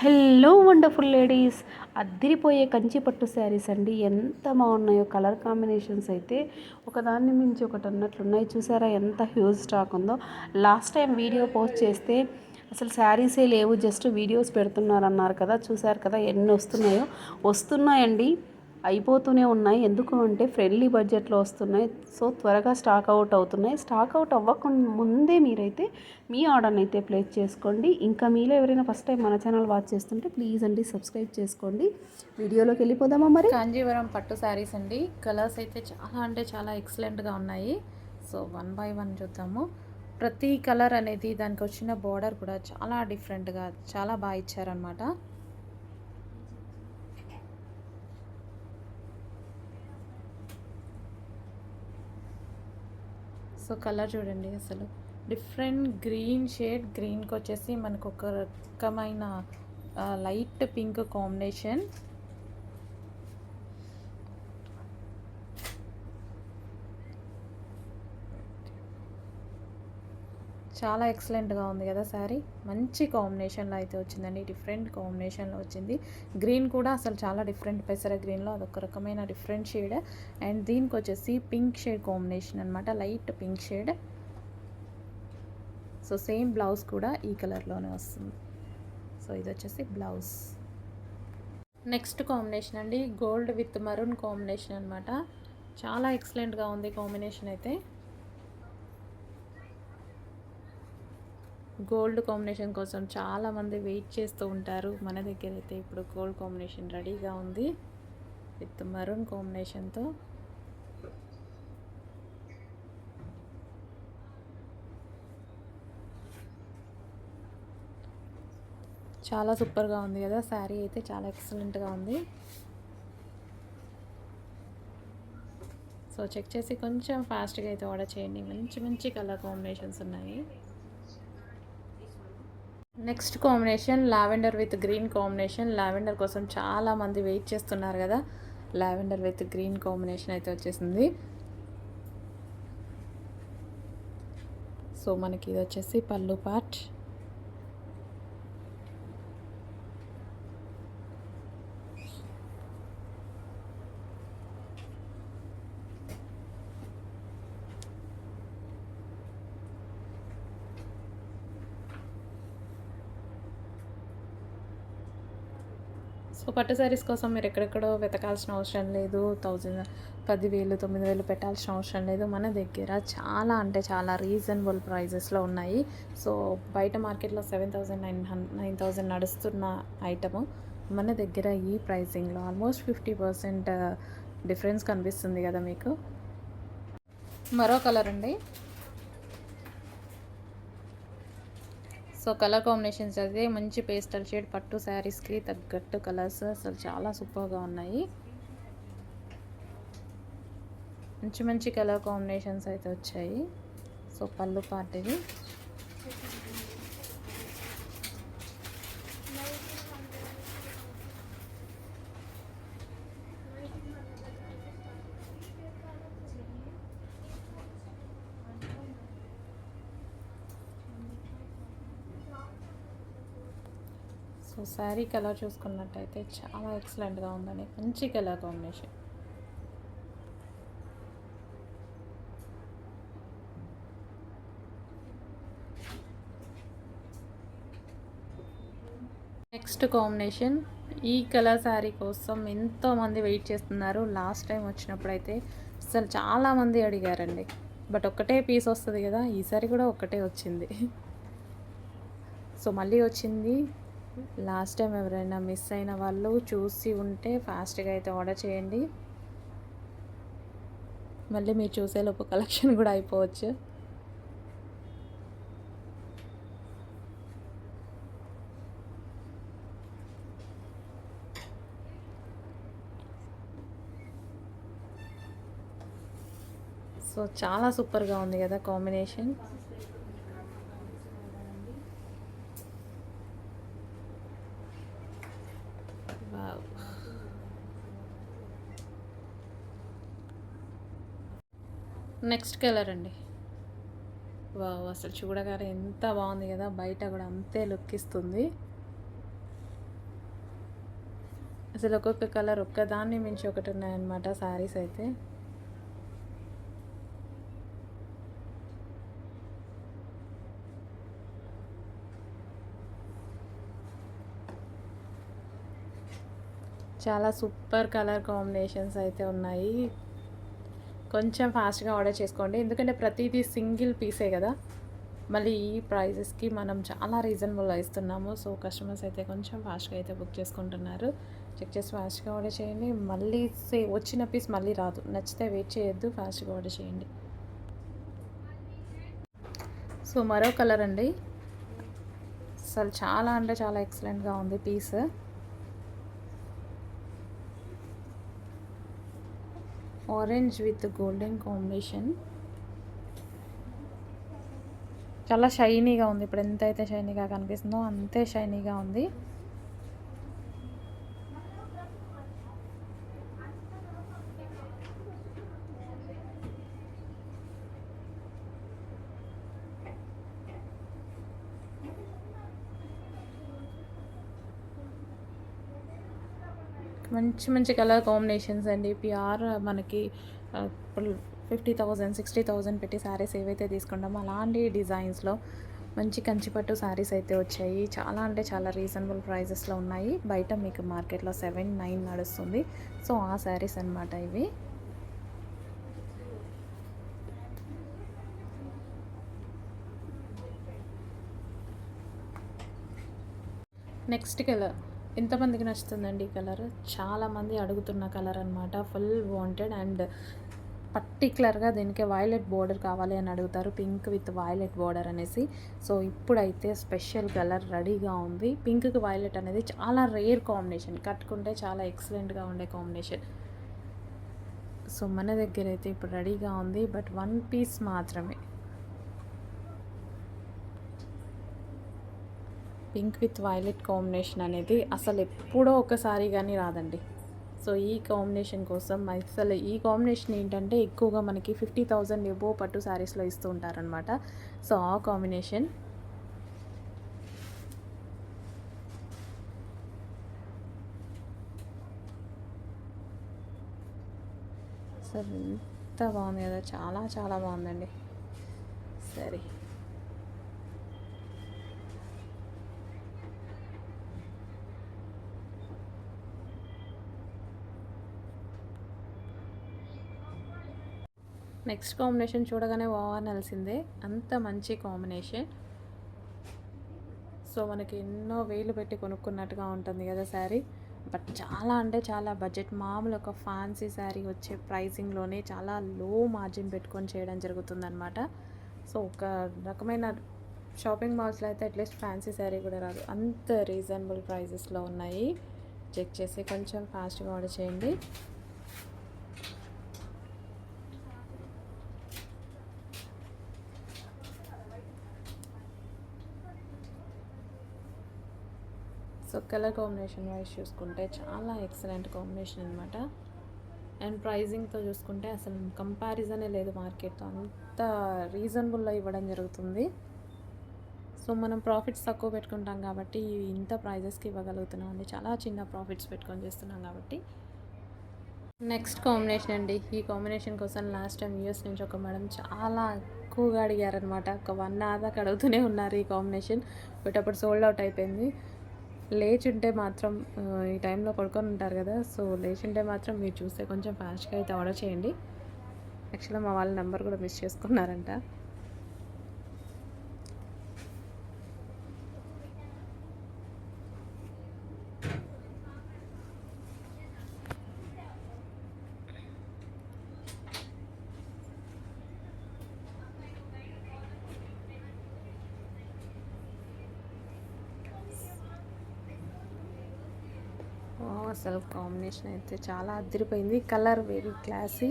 Hello wonderful ladies. అద్దిరిపోయే Kanchi పట్టు saris అండి. ఎంత బాగున్నాయో కలర్ కాంబినేషన్స్ అయితే ఒకదాన్ని మించి ఒకటి అన్నట్లున్నాయి చూసారా ఎంత హ్యూజ్ స్టాక్ ఉందో. లాస్ట్ టైం వీడియో పోస్ట్ చేస్తే అసలు శారీసే లేవు జస్ట్ వీడియోస్ పెడుతున్నారు అన్నారు కదా. చూసారు కదా ఎన్ని వస్తున్నాయో. వస్తున్నాయండి. అయిపోతూనే ఉన్నాయి. ఎందుకు అంటే ఫ్రెండ్లీ బడ్జెట్లో వస్తున్నాయి. సో త్వరగా స్టాక్ అవుట్ అవుతున్నాయి. స్టాక్ అవుట్ అవ్వకుండా ముందే మీరైతే మీ ఆర్డర్ని అయితే ప్లేస్ చేసుకోండి. ఇంకా మీలో ఎవరైనా ఫస్ట్ టైం మన ఛానల్ వాచ్ చేస్తుంటే ప్లీజ్ అండి సబ్స్క్రైబ్ చేసుకోండి. వీడియోలోకి వెళ్ళిపోదామా మరి? కాంజీవరం పట్టు శారీస్ అండి. కలర్స్ అయితే చాలా అంటే చాలా ఎక్సలెంట్గా ఉన్నాయి. సో వన్ బై వన్ చూద్దాము. ప్రతి కలర్ అనేది దానికి వచ్చిన బార్డర్ కూడా చాలా డిఫరెంట్గా చాలా బాగా ఇచ్చారనమాట సో కలర్ చూడండి అసలు. డిఫరెంట్ గ్రీన్ షేడ్ గ్రీన్కి వచ్చేసి మనకు ఒక రకమైన లైట్ పింక్ కాంబినేషన్. చాలా ఎక్సలెంట్గా ఉంది కదా శారీ. మంచి కాంబినేషన్లో అయితే వచ్చిందండి. డిఫరెంట్ కాంబినేషన్లో వచ్చింది. గ్రీన్ కూడా అసలు చాలా డిఫరెంట్ పెసర గ్రీన్లో అదొక రకమైన డిఫరెంట్ షేడ్. అండ్ దీనికి వచ్చేసి పింక్ షేడ్ కాంబినేషన్ అనమాట light pink shade. So same blouse కూడా ఈ కలర్లోనే వస్తుంది. సో ఇది వచ్చేసి బ్లౌజ్. నెక్స్ట్ కాంబినేషన్ అండి గోల్డ్ విత్ మరూన్ కాంబినేషన్ అనమాట చాలా ఎక్సలెంట్గా ఉంది కాంబినేషన్ అయితే. గోల్డ్ కాంబినేషన్ కోసం చాలామంది వెయిట్ చేస్తూ ఉంటారు. మన దగ్గర అయితే ఇప్పుడు గోల్డ్ కాంబినేషన్ రెడీగా ఉంది. విత్ మరూన్ కాంబినేషన్తో. చాలా సూపర్గా ఉంది కదా శారీ అయితే చాలా ఎక్సలెంట్గా ఉంది. సో చెక్ చేసి కొంచెం ఫాస్ట్గా అయితే ఆర్డర్ చేయండి. మంచి మంచి కలర్ కాంబినేషన్స్ ఉన్నాయి. Next combination lavender with green combination. Lavender కోసం చాలా మంది వెయిట్ చేస్తున్నారు కదా. లావెండర్ విత్ గ్రీన్ కాంబినేషన్ అయితే వచ్చేసింది. సో మనకి ఇది వచ్చేసి పళ్ళు పార్ట్. సో పట్టు శారీస్ కోసం మీరు ఎక్కడెక్కడో వెతకాల్సిన అవసరం లేదు. థౌజండ్ పదివేలు తొమ్మిది వేలు పెట్టాల్సిన అవసరం లేదు. మన దగ్గర చాలా అంటే చాలా రీజనబుల్ ప్రైజెస్లో ఉన్నాయి. సో బయట మార్కెట్లో సెవెన్ థౌజండ్ నైన్ హన్ నైన్ థౌజండ్ నడుస్తున్న ఐటము మన దగ్గర ఈ ప్రైసింగ్లో ఆల్మోస్ట్ ఫిఫ్టీ పర్సెంట్ డిఫరెన్స్ కనిపిస్తుంది కదా మీకు. మరో కలర్ అండి. సో కలర్ కాంబినేషన్స్ అయితే మంచి పేస్టల్ షేడ్ పట్టు శారీస్కి తగ్గట్టు కలర్స్ అసలు చాలా సూపర్గా ఉన్నాయి. మంచి మంచి కలర్ కాంబినేషన్స్ అయితే వచ్చాయి. సో పళ్ళు పాటివి సో శారీ కలర్ చూసుకున్నట్టయితే చాలా ఎక్సలెంట్గా ఉందండి. మంచి కలర్ కాంబినేషన్. Next combination. ఈ కలర్ శారీ కోసం ఎంతోమంది వెయిట్ చేస్తున్నారు. లాస్ట్ టైం వచ్చినప్పుడు అయితే అసలు చాలామంది అడిగారండి. బట్ ఒక్కటే పీస్ వస్తుంది కదా ఈసారి కూడా ఒక్కటే వచ్చింది. సో మళ్ళీ వచ్చింది లాస్ట్ టైం ఎవరైనా మిస్ అయిన వాళ్ళు చూసి ఉంటే ఫాస్ట్గా అయితే ఆర్డర్ చేయండి. మళ్ళీ మీరు చూసేలోపు కలెక్షన్ కూడా అయిపోవచ్చు. సో చాలా సూపర్గా ఉంది కదా కాంబినేషన్ నెక్స్ట్ కలర్ అండి వావ్ అసలు చూడగానే ఎంత బాగుంది కదా బయట కూడా అంతే లుక్ ఇస్తుంది అసలు ఒక్కొక్క కలర్ ఒక్కదాన్ని మించి ఒకటి ఉన్నాయన్నమాట శారీస్ అయితే. చాలా సూపర్ కలర్ కాంబినేషన్స్ అయితే ఉన్నాయి. కొంచెం ఫాస్ట్గా ఆర్డర్ చేసుకోండి. ఎందుకంటే ప్రతిదీ సింగిల్ పీసే కదా. మళ్ళీ ఈ ప్రైజెస్కి మనం చాలా రీజనబుల్ ఇస్తున్నాము. సో కస్టమర్స్ అయితే కొంచెం ఫాస్ట్గా అయితే బుక్ చేసుకుంటున్నారు. చెక్ చేసి ఫాస్ట్గా ఆర్డర్ చేయండి. మళ్ళీ సే వచ్చిన పీస్ మళ్ళీ రాదు. నచ్చితే వెయిట్ చేయొద్దు. ఫాస్ట్గా ఆర్డర్ చేయండి. సో మరో కలర్ అండి. అసలు చాలా అంటే చాలా ఎక్సలెంట్గా ఉంది piece. Orange with golden combination చాలా షైనీగా ఉంది. ఇప్పుడు ఎంతైతే షైనీగా కనిపిస్తుందో అంతే షైనీగా ఉంది. మంచి మంచి కలర్ కాంబినేషన్స్ అండి. పిఆర్ మనకి ఇప్పుడు ఫిఫ్టీ థౌజండ్ సిక్స్టీ థౌజండ్ పెట్టి శారీస్ ఏవైతే తీసుకుంటామో అలాంటి డిజైన్స్లో మంచి కంచిపట్టు శారీస్ అయితే వచ్చాయి. చాలా అంటే చాలా రీజనబుల్ ప్రైజెస్లో ఉన్నాయి. బయట మీకు మార్కెట్లో సెవెన్ నైన్ నడుస్తుంది. సో ఆ శారీస్ అన్నమాట ఇవి. Next colour. ఎంతమందికి నచ్చుతుందండి ఈ కలర్? చాలామంది అడుగుతున్న కలర్ అనమాట ఫుల్ వాంటెడ్ అండ్ పర్టికులర్గా దీనికి వైలెట్ బోర్డర్ కావాలి అని అడుగుతారు. పింక్ విత్ వైలెట్ బోర్డర్ అనేసి. సో ఇప్పుడైతే స్పెషల్ కలర్ రెడీగా ఉంది. పింక్కి వైలెట్ అనేది చాలా రేర్ కాంబినేషన్. కట్టుకుంటే చాలా ఎక్సలెంట్గా ఉండే కాంబినేషన్. సో మన దగ్గర అయితే ఇప్పుడు రెడీగా ఉంది. బట్ వన్ పీస్ మాత్రమే. పింక్ విత్ వైలెట్ కాంబినేషన్ అనేది అసలు ఎప్పుడో ఒకసారి కానీ రాదండి. సో ఈ కాంబినేషన్ కోసం అసలు ఈ కాంబినేషన్ ఏంటంటే ఎక్కువగా మనకి ఫిఫ్టీ థౌజండ్ ఎబో పట్టు శారీస్లో ఇస్తూ ఉంటారనమాట సో ఆ కాంబినేషన్. అసలు ఎంత బాగుంది కదా చాలా చాలా బాగుందండి. సరే. నెక్స్ట్ కాంబినేషన్ చూడగానే బాగానలిసిందే అంత మంచి కాంబినేషన్. సో మనకి ఎన్నో వేలు పెట్టి కొనుక్కున్నట్టుగా ఉంటుంది కదా శారీ. బట్ చాలా అంటే చాలా బడ్జెట్. మామూలు ఒక ఫ్యాన్సీ శారీ వచ్చే ప్రైసింగ్లోనే చాలా లో మార్జిన్ పెట్టుకొని చేయడం జరుగుతుందనమాట సో ఒక రకమైన షాపింగ్ మాల్స్లో అయితే అట్లీస్ట్ ఫ్యాన్సీ శారీ కూడా రాదు. అంత రీజనబుల్ ప్రైజెస్లో ఉన్నాయి. చెక్ చేసి కొంచెం ఫాస్ట్గా ఆర్డర్ చేయండి. కలర్ కాంబినేషన్ వైజ్ చూసుకుంటే చాలా ఎక్సలెంట్ కాంబినేషన్ అనమాట అండ్ ప్రైజింగ్తో చూసుకుంటే అసలు కంపారిజనే లేదు మార్కెట్తో. అంత రీజనబుల్లో ఇవ్వడం జరుగుతుంది. సో మనం ప్రాఫిట్స్ తక్కువ పెట్టుకుంటాం కాబట్టి ఇంత ప్రైజెస్కి ఇవ్వగలుగుతున్నాం అండి. చాలా చిన్న ప్రాఫిట్స్ పెట్టుకొని చేస్తున్నాం కాబట్టి. నెక్స్ట్ కాంబినేషన్ అండి. ఈ కాంబినేషన్ కోసం లాస్ట్ టైం యూఎస్ నుంచి ఒక మేడం చాలా ఎక్కువగా అడిగారనమాట ఒక వన్ అవర్ దాకా అడుగుతూనే ఉన్నారు ఈ కాంబినేషన్ బట్ అప్పుడు సోల్డ్ అవుట్ అయిపోయింది. లేచుంటే మాత్రం ఈ టైంలో పడుకొని ఉంటారు కదా సో లేచుంటే మాత్రం మీరు చూస్తే కొంచెం ఫాస్ట్గా అయితే ఆర్డర్ చేయండి. యాక్చువల్గా మా వాళ్ళ నెంబర్ కూడా మిస్ చేసుకున్నారంట. అసలు కాంబినేషన్ అయితే చాలా అదిరిపోయింది. Colour very classy